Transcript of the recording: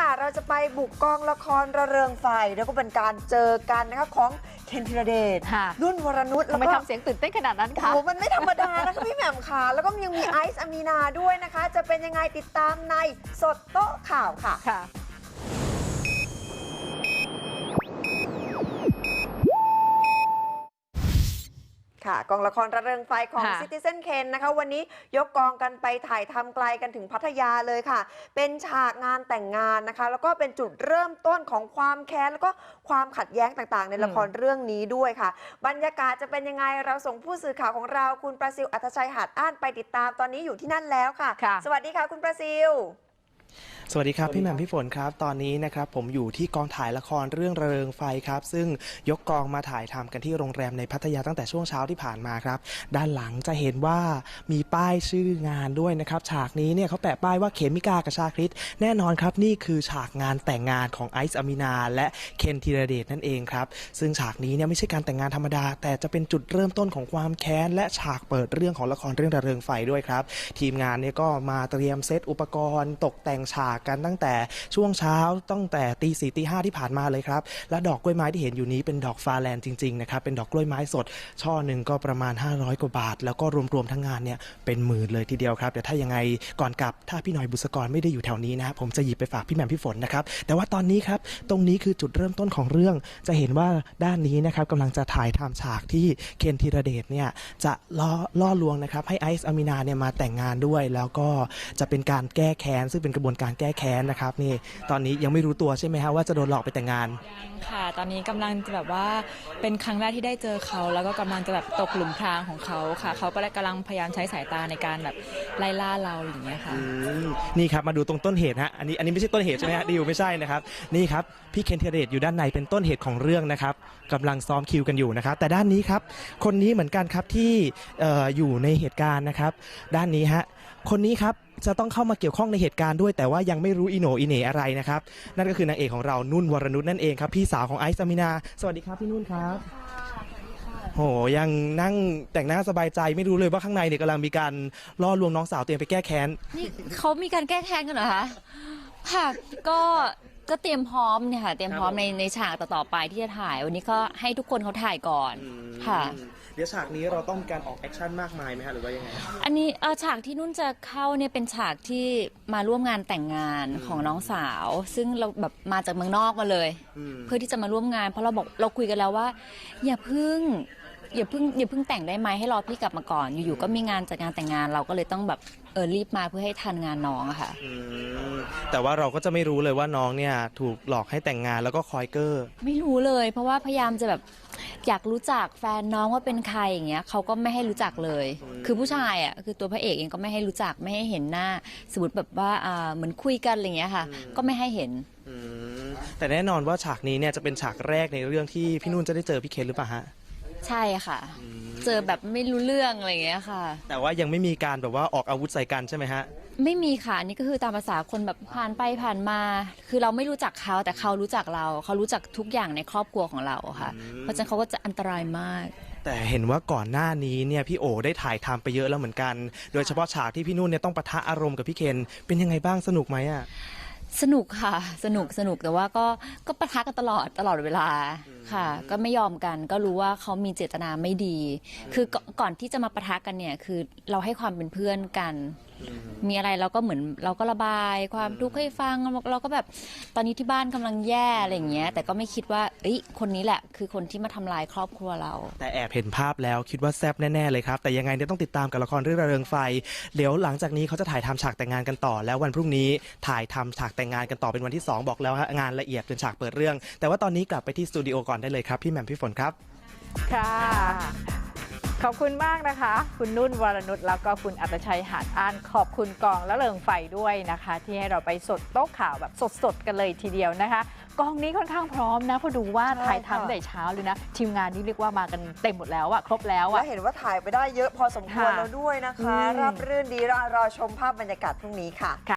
ค่ะ เราจะไปบุกกองละครระเริงไฟ แล้วก็เป็นการเจอกันนะคะของเคนธีรเดชค่ะนุ่นวรนุชทำแล้วไมก็ทำเสียงตื่นเต้นขนาดนั้นโอ้คะโหมันไม่ธรรมดานะคะพี่แหม่มค่ะ แล้วก็ยังมีไอซ์อามีนาด้วยนะคะ จะเป็นยังไงติดตามในสดโต๊ะข่าวค่ะ ค่ะ กองละครระเริงไฟของ ค่ะ Citizen Ken นะคะ วันนี้ยกกองกันไปถ่ายทำไกลกันถึงพัทยาเลยค่ะ เป็นฉากงานแต่งงานนะคะ แล้วก็เป็นจุดเริ่มต้นของความแค้นแล้วก็ความขัดแย้งต่างๆ ในละครเรื่องนี้ด้วยค่ะ บรรยากาศจะเป็นยังไงเราส่งผู้สื่อข่าวของเราคุณประสิวอัธชัยหัดอ้านไปติดตามตอนนี้อยู่ที่นั่นแล้วค่ะ ค่ะ สวัสดีค่ะคุณประสิว สวัสดีครับพี่แหม่มพี่ฝนครับตอนนี้นะครับผมอยู่ที่กองถ่ายละครเรื่องระเริงไฟครับ ซึ่งยกกองมาถ่ายทำกันที่โรงแรมในพัทยาตั้งแต่ช่วงเช้าที่ผ่านมาครับ ด้านหลังจะเห็นว่ามีป้ายชื่องานด้วยนะครับฉากนี้เนี่ยเขาแปะป้ายว่าเขมิกากับชาคริตแน่นอนครับนี่คือฉากงานแต่งงานของไอซ์อามินา และเคนธีรเดชนั่นเองครับซึ่งฉากนี้เนี่ยไม่ใช่การแต่งงานธรรมดา แต่จะเป็นจุดเริ่มต้นของความแค้นและฉากเปิดเรื่องของละครเรื่องระเริงไฟด้วยครับทีมงานเนี่ยก็มาเตรียมเซตอุปกรณ์ ตกแต่งฉากกันตั้งแต่ช่วงเช้าตั้งแต่ตีสี่ตีห้าที่ผ่านมาเลยครับ และดอกกล้วยไม้ที่เห็นอยู่นี้เป็นดอกฟาแลนจริงๆนะครับเป็นดอกกล้วยไม้สด ช่อหนึ่งก็ประมาณ 500 กว่าบาท แล้วก็รวมๆทั้งงานเนี่ยเป็นหมื่นเลยทีเดียวครับแต่ถ้ายังไงก่อนกลับถ้าพี่หน่อยบุษกรไม่ได้อยู่แถวนี้นะครับผมจะหยิบไปฝากพี่แหม่มพี่ฝนนะครับแต่ว่าตอนนี้ครับตรงนี้คือจุดเริ่มต้นของเรื่องจะเห็นว่าด้านนี้นะครับกำลังจะถ่ายทำฉากที่เคนธีรเดชเนี่ยจะล่อล่อลวงนะครับให้ไอซ์อามินาเนี่ยมาแต่งงานด้วย แล้วก็จะเป็นการแก้แค้นซึ่งเป็นกระบวนการแก้แค้นนะครับนี่ตอนนี้ยังไม่รู้ตัวใช่ไหมฮะว่าจะโดนหลอกไปแต่งงานยังค่ะ ตอนนี้กำลังจะแบบว่าเป็นครั้งแรกที่ได้เจอเขา แล้วก็กำลังจะแบบตกหลุมพรางของเขาค่ะ เขาก็เลยกำลังพยายามใช้สายตาในการแบบไล่ล่าเราอย่างเงี้ยค่ะอืมนี่ครับมาดูตรงต้นเหตุฮะอันนี้อันนี้ไม่ใช่ต้นเหตุใช่ไหมฮะดิวไม่ใช่นะครับนี่ครับพี่เคนเทเดตอยู่ด้านในเป็นต้นเหตุของเรื่องนะครับกำลังซ้อมคิวกันอยู่นะครับ แต่ด้านนี้ครับคนนี้เหมือนกันครับที่เอ่ออยู่ในเหตุการณ์นะครับ ด้านนี้ฮะคนนี้ครับ จะต้องเข้ามาเกี่ยวข้องในเหตุการณ์ด้วย แต่ว่ายังไม่รู้อีโหนอีเหนอะไรนะครับนั่นก็คือนางเอกของเรานุ่นวรนุชนั่นเองครับพี่สาวของไอซ์อามินา สวัสดีครับพี่นุ่นครับโหยังนั่งแต่งหน้าสบายใจไม่รู้เลยว่าข้างในเนี่ยกำลังมีการล่อลวงน้องสาวตัวเองไปแก้แค้นนี่เขามีการแก้แค้นกันเหรอคะค่ะก็ก็เตรียมพร้อมเนี่ยค่ะเตรียมพร้อมในในฉากต่อๆไปที่จะถ่าย วันนี้ก็ให้ทุกคนเขาถ่ายก่อนค่ะ เดี๋ยวฉากนี้เราต้องมีการออกแอคชั่นมากมายไหมฮะหรือว่ายังไง อันนี้เออฉากที่นุ่นจะเข้าเนี่ยเป็นฉากที่มาร่วมงานแต่งงานของน้องสาว ซึ่งเราแบบมาจากเมืองนอกมาเลย อืม เพื่อที่จะมาร่วมงาน เพราะเราบอกเราคุยกันแล้วว่า อย่าเพึ่งอย่าเพึ่งอย่าเพึ่งแต่งได้ไหมให้รอพี่กลับมาก่อน อยู่ๆก็มีงานจัดงานแต่งงานเราก็เลยต้องแบบเออรีบมาเพื่อให้ทันงานน้องอะค่ะ อืมแต่ว่าเราก็จะไม่รู้เลยว่าน้องเนี่ยถูกหลอกให้แต่งงานแล้วก็คอยเกอร์ ไม่รู้เลย เพราะว่าพยายามจะแบบ อยากรู้จักแฟนน้องว่าเป็นใครอย่างเงี้ยเขาก็ไม่ให้รู้จักเลย คือผู้ชายอะคือตัวพระเอกเองก็ไม่ให้รู้จักไม่ให้เห็นหน้า สมมติแบบว่าอ่าเหมือนคุยกันอะไรเงี้ยค่ะ ก็ไม่ให้เห็นอืมแต่แน่นอนว่าฉากนี้เนี่ยจะเป็นฉากแรกในเรื่องที่พี่นุ่นจะได้เจอพี่เคนหรือเปล่าฮะ ใช่ค่ะ เจอแบบไม่รู้เรื่องอะไรเงี้ยค่ะ แต่ว่ายังไม่มีการแบบว่าออกอาวุธใส่กันใช่ไหมฮะ ไม่มีค่ะอันนี่ก็คือตามภาษาคนแบบผ่านไปผ่านมา คือเราไม่รู้จักเขาแต่เขารู้จักเรา เขารู้จักทุกอย่างในครอบครัวของเราค่ะ เพราะฉะนั้นเขาก็จะอันตรายมาก แต่เห็นว่าก่อนหน้านี้เนี่ยพี่โอได้ถ่ายทำไปเยอะแล้วเหมือนกัน โดยเฉพาะฉากที่พี่นุ่นเนี่ยต้องปะทะอารมณ์กับพี่เคนเป็นยังไงบ้างสนุกไหมอะ สนุกค่ะ สนุกสนุกแต่ว่าก็ก็ปะทะกันตลอดตลอดเวลาค่ะ ก็ไม่ยอมกันก็รู้ว่าเขามีเจตนาไม่ดี คือก่อนก่อนที่จะมาปะทะกันเนี่ยคือเราให้ความเป็นเพื่อนกัน มีอะไรเราก็เหมือนเราก็ระบายความทุกข์ให้ฟังเราก็แบบตอนนี้ที่บ้านกำลังแย่อะไรอย่างเงี้ย แต่ก็ไม่คิดว่าเอ้ยคนนี้แหละ คือคนที่มาทำลายครอบครัวเรา แต่แอบเห็นภาพแล้วคิดว่าแซบแน่ ๆ เลยครับ แต่ยังไงเนี่ยต้องติดตามกับละครเรื่องระเริงไฟ เดี๋ยวหลังจากนี้เขาจะถ่ายทำฉากแต่งงานกันต่อ แล้ววันพรุ่งนี้ถ่ายทำฉากแต่งงานกันต่อเป็นวันที่ 2 บอกแล้วฮะงานละเอียดเป็นฉากเปิดเรื่อง แต่ว่าตอนนี้กลับไปที่สตูดิโอก่อนได้เลยครับพี่แหม่มพี่ฝนครับ ค่ะ ขอบคุณมากนะคะ คุณนุ่นวรนุชแล้วก็คุณอัตชัยหาดอ่านขอบคุณกองและเริงไฟด้วยนะคะ ที่ให้เราไปสดโต๊ะข่าวแบบสดๆกันเลยทีเดียวนะคะ กองนี้ค่อนข้างพร้อมนะเพราะดูว่าใช่ถ่ายค่ะทำแต่เช้าเลยนะ ทีมงานนี่เรียกว่ามากันเต็มหมดแล้วอะครบแล้วแล้วอะเห็นว่าถ่ายไปได้เยอะพอสมควรค่ะแล้วด้วยนะคะอืมรับรื่นดีรอรอชมภาพบรรยากาศพรุ่งนี้ค่ะ